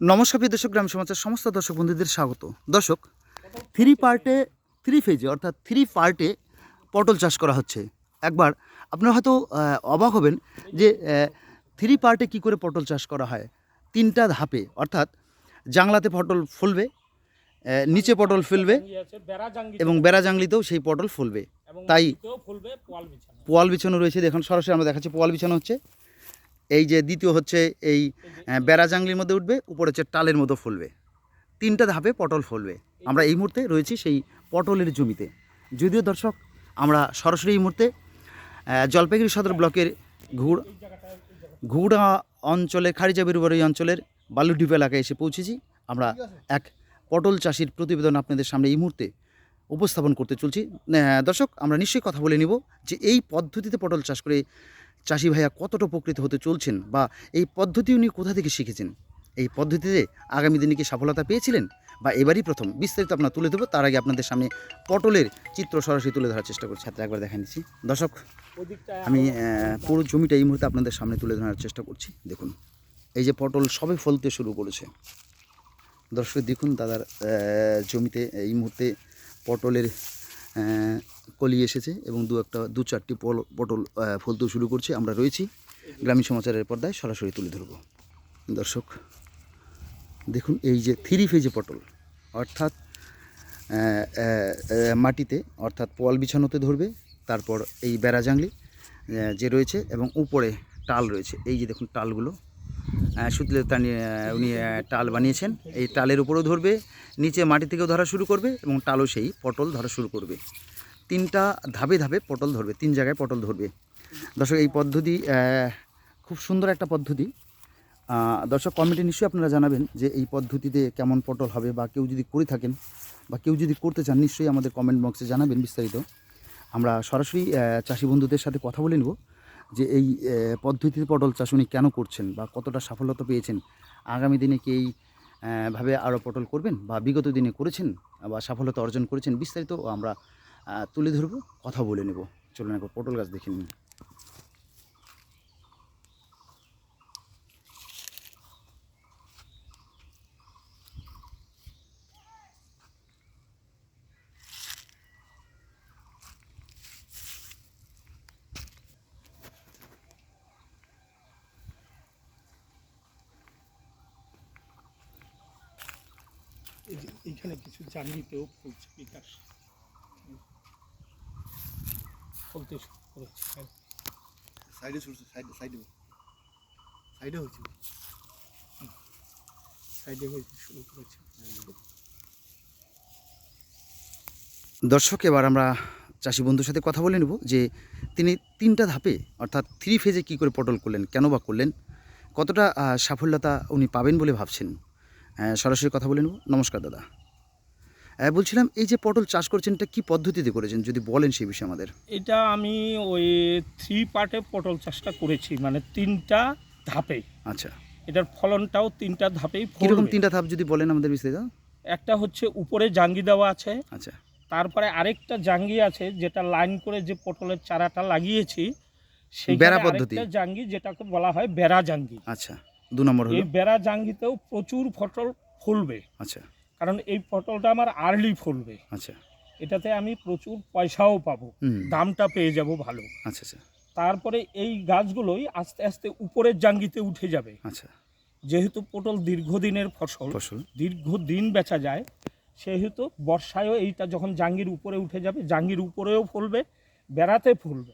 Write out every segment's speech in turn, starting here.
নমস্কার প্রিয় দর্শক গ্রাম সমাচার সমস্ত দর্শক বন্ধুদের স্বাগত। দর্শক থ্রি পার্টে থ্রি ফেজে অর্থাৎ থ্রি পার্টে পটল চাষ করা হচ্ছে। একবার আপনারা হয়তো অবাক হবেন যে থ্রি পার্টে কি করে পটল চাষ করা হয়। তিনটা ধাপে অর্থাৎ জাংলাতে পটল ফুলবে নিচে পটল ফেলবে এবং বেড়া জাংলিতেও সেই পটল ফুলবে। তাই পোয়াল বিছানো। পোয়াল বিছানো রয়েছে। দেখুন সরাসরি আমরা দেখাচ্ছি পোয়াল বিছানো হচ্ছে। এই যে দ্বিতীয় হচ্ছে এই আহ, বেড়া জাংলির মধ্যে উঠবে উপরে হচ্ছে টালের মতো ফুলবে। তিনটা ধাপে পটল ফলবে। আমরা এই মুহূর্তে রয়েছি সেই পটলের জমিতে। যদিও দর্শক আমরা সরাসরি এই মুহূর্তে জলপাইগুড়ি সদর ব্লকের ঘুর ঘুড়া অঞ্চলে খারিজাবির বাড়ি অঞ্চলের বালুডিপ এলাকায় এসে পৌঁছেছি। আমরা এক পটল চাষির প্রতিবেদন আপনাদের সামনে এই মুহূর্তে উপস্থাপন করতে চলছি। দর্শক আমরা নিশ্চয়ই কথা বলে নিব যে এই পদ্ধতিতে পটল চাষ করে চাষি ভাইয়া কতটা উপকৃত হতে চলছেন বা এই পদ্ধতি উনি কোথা থেকে শিখেছেন? এই পদ্ধতিতে আগামী দিনে কি সফলতা পেয়েছিলেন? বা এবারই প্রথম? বিস্তারিত আপনার তুলে দেবো তার আগে আপনাদের সামনে পটলের চিত্র সরাসরি তুলে ধরার চেষ্টা করছি। হাতে একবার দেখা নিচ্ছি। দর্শক, আমি পুরো জমিটা এই মুহূর্তে আপনাদের সামনে তুলে ধরার চেষ্টা করছি। দেখুন, এই যে পটল সবে ফলতে শুরু করেছে। দর্শক, দেখুন দাদার জমিতে এই মুহূর্তে পটলের কলি এসেছে এবং দু একটা, দু চারটি পল- পটল ফলতেও শুরু করছে, আমরা রয়েছি গ্রামীণ সমাচারের পর্দায় সরাসরি তুলে ধরব। দর্শক, দেখুন এই যে থ্রি ফেজে পটল, অর্থাৎ মাটিতে, অর্থাৎ পোয়াল বিছানোতে ধরবে, তারপর এই বেড়া জাংলি যে রয়েছে এবং উপরে টাল রয়েছে। এই যে দেখুন টালগুলো আহ, সুতলে টানিয়ে উনি টাল বানিয়েছেন। এই টালের উপরেও ধরবে নিচে মাটি থেকেও ধরা শুরু করবে এবং টালও সেই পটল ধরা শুরু করবে। তিনটা ধাপে ধাপে পটল ধরবে তিন জায়গায় পটল ধরবে। দর্শক এই পদ্ধতি খুব সুন্দর একটা পদ্ধতি। দর্শক কমেন্টে নিশ্চয়ই আপনারা জানাবেন যে এই পদ্ধতিতে কেমন পটল হবে বা কেউ যদি করে থাকেন বা কেউ যদি করতে চান নিশ্চয়ই আমাদের কমেন্ট বক্সে জানাবেন বিস্তারিত। আমরা সরাসরি চাষি বন্ধুদের সাথে কথা বলে নেব। যে এই পদ্ধতিতে পটল চাষ উনি কেন করছেন বা কতটা সাফল্যতা পেয়েছেন, আগামী দিনে কি এই ভাবে আরও পটল করবেন বা বিগত দিনে করেছেন বা সফলতা অর্জন করেছেন বিস্তারিত আমরা তুলে ধরব, কথা বলে নেব। চলুন একবার পটল গাছ দেখে নিন এইখানে কিছু ফুলছে বিকাশ। ফলতে সাইডে ছুটছে সাইডে সাইডে। সাইডে হচ্ছে সাইডে হয়েছে শুরু করেছে। দর্শক এবার আমরা চাষি বন্ধুর সাথে কথা বলে নেব যে তিনি তিনটা ধাপে অর্থাৎ থ্রি ফেজে কী করে পটল করলেন কেন বা করলেন কতটা সাফল্যতা উনি পাবেন বলে ভাবছেন? সরাসরি কথা বলে নেব। নমস্কার দাদা। আহ, বলছিলাম এই যে পটল চাষ করছেন এটা কী পদ্ধতিতে করেছেন যদি বলেন সেই বিষয়ে আমাদের? এটা আমি ওই থ্রি পার্টে পটল চাষটা করেছি মানে তিনটা ধাপে। আচ্ছা। এটার ফলনটাও তিনটা ধাপেই কীরকম তিনটা ধাপ যদি বলেন আমাদের বিস্তারিত? একটা হচ্ছে উপরে জাঙ্গি দেওয়া আছে। আচ্ছা। তারপরে আরেকটা জাঙ্গি আছে যেটা লাইন করে যে পটলের চারাটা লাগিয়েছি সেই বেড়া পদ্ধতি। জাঙ্গি যেটাকে বলা হয় বেড়া জাঙ্গি। আচ্ছা। দু নম্বর এই বেড়া জাঙ্গিতেও প্রচুর ফটল ফুলবে। আচ্ছা। কারণ এই পটলটা আমার আর্লি ফুলবে। আচ্ছা। এটাতে আমি প্রচুর পয়সাও পাবো। দামটা পেয়ে যাব ভালো। আচ্ছা আচ্ছা। তারপরে এই গাছগুলোই আস্তে আস্তে উপরের জাঙ্গিতে উঠে যাবে। আচ্ছা। যেহেতু পটল দীর্ঘদিনের ফসল ফসল। দীর্ঘদিন বেচা যায় সেহেতু বর্ষায়ও এইটা যখন জাঙ্গির উপরে উঠে যাবে জাঙ্গির উপরেও ফুলবে বেড়াতে ফুলবে।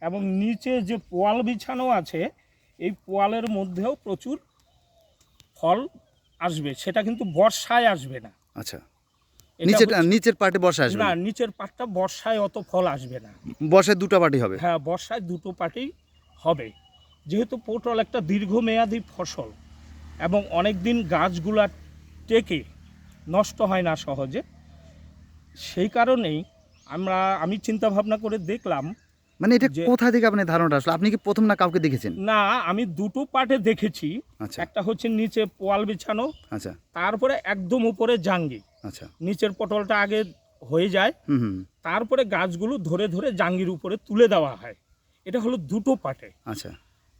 এবং নিচে যে পোয়াল বিছানো আছে এই পোয়ালের মধ্যেও প্রচুর ফল আসবে সেটা কিন্তু বর্ষায় আসবে না। আচ্ছা। নিচের নিচের পার্টে বর্ষা আসবে না। নিচের পাটটা বর্ষায় অত ফল আসবে না। বর্ষায় দুটো পার্টি হবে? হ্যাঁ বর্ষায় দুটো পাটেই হবে। যেহেতু পটল একটা দীর্ঘমেয়াদী ফসল এবং অনেক দিন গাছগুলা টেকে নষ্ট হয় না সহজে সেই কারণেই আমরা আমি চিন্তা ভাবনা করে দেখলাম মানে এটা কোথা থেকে আপনি ধারণাটা আসলো? আপনি কি প্রথম না কাউকে দেখেছেন? না আমি দুটো পাটে দেখেছি। আচ্ছা। একটা হচ্ছে নিচে পোয়াল বিছানো আচ্ছা। তারপরে একদম উপরে জাঙ্গি। আচ্ছা। নিচের পটলটা আগে হয়ে যায়। তারপরে গাছগুলো ধরে ধরে জাঙ্গির উপরে তুলে দেওয়া হয়। এটা হলো দুটো পাটে। আচ্ছা।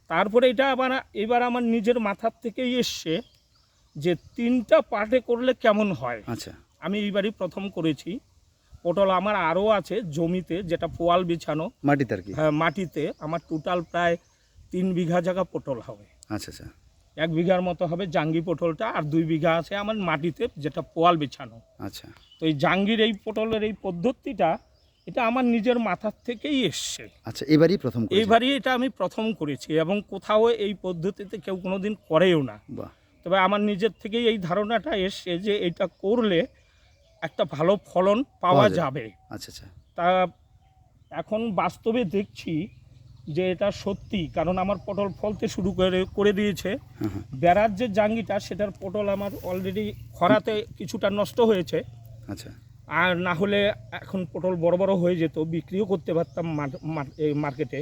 তারপরে এটা আবার এবার আমার নিজের মাথার থেকেই এসছে যে তিনটা পার্টে করলে কেমন হয়। আচ্ছা। আমি এইবারই প্রথম করেছি। পটল আমার আরও আছে জমিতে যেটা পোয়াল বিছানো। মাটিতে আর কি? হ্যাঁ, মাটিতে। আমার টোটাল প্রায় তিন বিঘা জায়গা পটল হবে। আচ্ছা আচ্ছা। এক বিঘার মতো হবে জাঙ্গি পটলটা আর দুই বিঘা আছে আমার মাটিতে যেটা পোয়াল বিছানো। আচ্ছা। তো এই জাঙ্গির এই পটলের এই পদ্ধতিটা এটা আমার নিজের মাথার থেকেই এসছে। আচ্ছা এবারই প্রথম। এইবারই এটা আমি প্রথম করেছি এবং কোথাও এই পদ্ধতিতে কেউ কোনোদিন করেও না। তবে আমার নিজের থেকেই এই ধারণাটা এসছে যে এটা করলে একটা ভালো ফলন পাওয়া যাবে। আচ্ছা আচ্ছা। তা এখন বাস্তবে দেখছি যে এটা সত্যি কারণ আমার পটল ফলতে শুরু করে করে দিয়েছে। হুম হুম বেড়ার যে জাঙ্গিটা সেটার পটল আমার অলরেডি খরাতে কিছুটা নষ্ট হয়েছে। আচ্ছা। আর না হলে এখন পটল বড় বড় হয়ে যেত বিক্রিও করতে পারতাম মার্কেটে।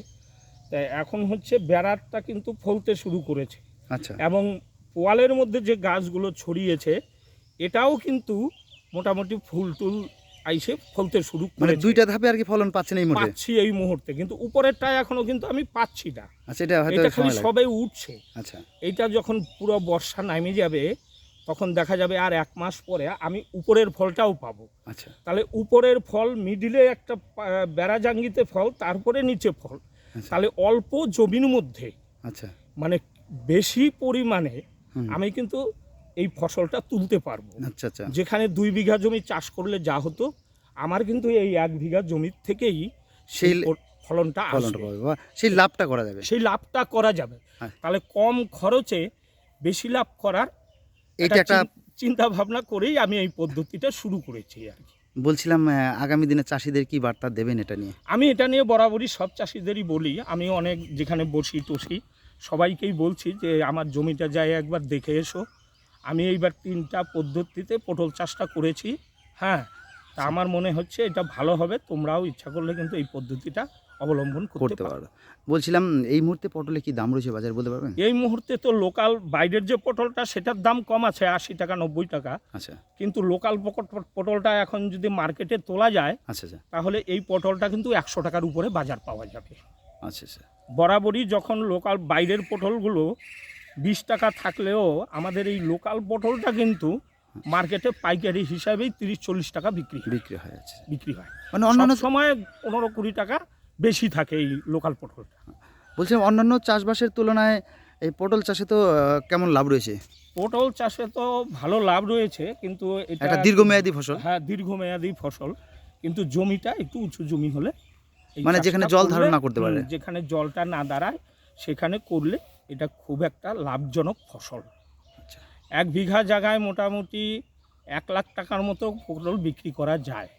তাই এখন হচ্ছে বেড়ারটা কিন্তু ফলতে শুরু করেছে। আচ্ছা। এবং পোয়ালের মধ্যে যে গাছগুলো ছড়িয়েছে এটাও কিন্তু মোটামুটি ফুল টুল আইসে ফলতে শুরু মানে দুইটা ধাপে আর কি ফলন পাচ্ছেন এই মুহূর্তে? পাচ্ছি এই মুহূর্তে কিন্তু উপরেরটা এখনও কিন্তু আমি পাচ্ছি না আচ্ছা এটা হয়তো এটা খালি সবে উঠছে। আচ্ছা। এইটা যখন পুরো বর্ষা নামে যাবে তখন দেখা যাবে আর এক মাস পরে আমি উপরের ফলটাও পাবো। আচ্ছা। তাহলে উপরের ফল মিডিলে একটা পা- বেড়া জাঙ্গিতে ফল তারপরে নিচে ফল। আচ্ছা। তাহলে অল্প জমির মধ্যে আচ্ছা। মানে বেশি পরিমাণে আমি কিন্তু এই ফসলটা তুলতে পারব। আচ্ছা আচ্ছা। যেখানে দুই বিঘা জমি চাষ করলে যা হতো আমার কিন্তু এই এক বিঘা জমির থেকেই সেই ফলনটা ফলনটা পাবে বা সেই লাভটা করা যাবে। সেই লাভটা করা যাবে। হ্যাঁ। তাহলে কম খরচে বেশি লাভ করার এইটা একটা চিন্তা ভাবনা করেই আমি এই পদ্ধতিটা শুরু করেছি আর কি। বলছিলাম আগামী দিনে চাষিদের কি বার্তা দেবেন এটা নিয়ে? আমি এটা নিয়ে বরাবরই সব চাষিদেরই বলি। আমি অনেক যেখানে বসি টসি সবাইকেই বলছি যে আমার জমিটা যাই একবার দেখে এসো। আমি এইবার তিনটা পদ্ধতিতে পটল চাষটা করেছি হ্যাঁ? তা আমার মনে হচ্ছে এটা ভালো হবে তোমরাও ইচ্ছা করলে কিন্তু এই পদ্ধতিটা অবলম্বন করতে পারো। বলছিলাম এই মুহূর্তে পটলে কি দাম রয়েছে বাজার বলতে পারবেন? এই মুহূর্তে তো লোকাল বাইরের যে পটলটা সেটার দাম কম আছে আশি টাকা নব্বই টাকা। আচ্ছা। কিন্তু লোকাল পটলটা এখন যদি মার্কেটে তোলা যায় আচ্ছা আচ্ছা। তাহলে এই পটলটা কিন্তু একশো টাকার উপরে বাজার পাওয়া যাবে। আচ্ছা আচ্ছা। বরাবরই যখন লোকাল বাইরের পটলগুলো বিশ টাকা থাকলেও আমাদের এই লোকাল পটলটা কিন্তু মার্কেটে পাইকারি হিসাবেই তিরিশ চল্লিশ টাকা বিক্রি বিক্রি হয় আচ্ছা। বিক্রি হয়। মানে অন্যান্য সময় পনেরো কুড়ি টাকা বেশি থাকে এই লোকাল পটলটা। বলছিলাম অন্যান্য চাষবাসের তুলনায় এই পটল চাষে তো কেমন লাভ রয়েছে? পটল চাষে তো ভালো লাভ রয়েছে কিন্তু এটা দীর্ঘমেয়াদী ফসল। হ্যাঁ দীর্ঘমেয়াদী ফসল। কিন্তু জমিটা একটু উঁচু জমি হলে মানে যেখানে জল ধারণ না করতে পারে। যেখানে জলটা না দাঁড়ায় সেখানে করলে এটা খুব একটা লাভজনক ফসল। আচ্ছা। এক বিঘা জায়গায় মোটামুটি এক লাখ টাকার মতো পটল বিক্রি করা যায়।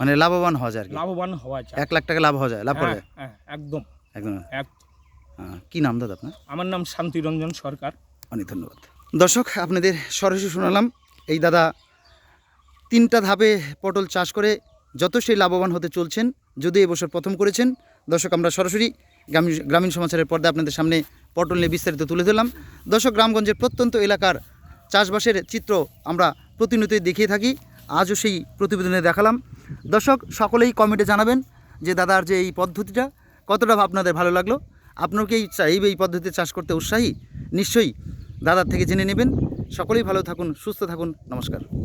মানে লাভবান হওয়া যায় লাভবান হওয়া যায়। এক লাখ টাকা লাভ হওয়া যায় লাভ করা হ্যাঁ, যায় হ্যাঁ একদম। একদম। এক কি নাম দাদা আপনার? আমার নাম শান্তিরঞ্জন সরকার। অনেক ধন্যবাদ। দর্শক আপনাদের সরাসরি শোনালাম এই দাদা তিনটা ধাপে পটল চাষ করে যথেষ্ট লাভবান হতে চলছেন যদি এবছর প্রথম করেছেন। দর্শক আমরা সরাসরি গ্রামীণ গ্রামীণ সমাচারের পর্দায় আপনাদের সামনে পটল নিয়ে বিস্তারিত তুলে ধরলাম। দর্শক, গ্রামগঞ্জের প্রত্যন্ত এলাকার চাষবাসের চিত্র আমরা প্রতিনিয়তই দেখিয়ে থাকি। আজও সেই প্রতিবেদনে দেখালাম। দর্শক, সকলেই কমেন্টে জানাবেন যে দাদার যে এই পদ্ধতিটা কতটা আপনাদের ভালো লাগল। আপনার কি এই চা- এই এই পদ্ধতিতে চাষ করতে উৎসাহী। নিশ্চয়ই দাদার থেকে জেনে নেবেন। সকলেই ভালো থাকুন, সুস্থ থাকুন। নমস্কার।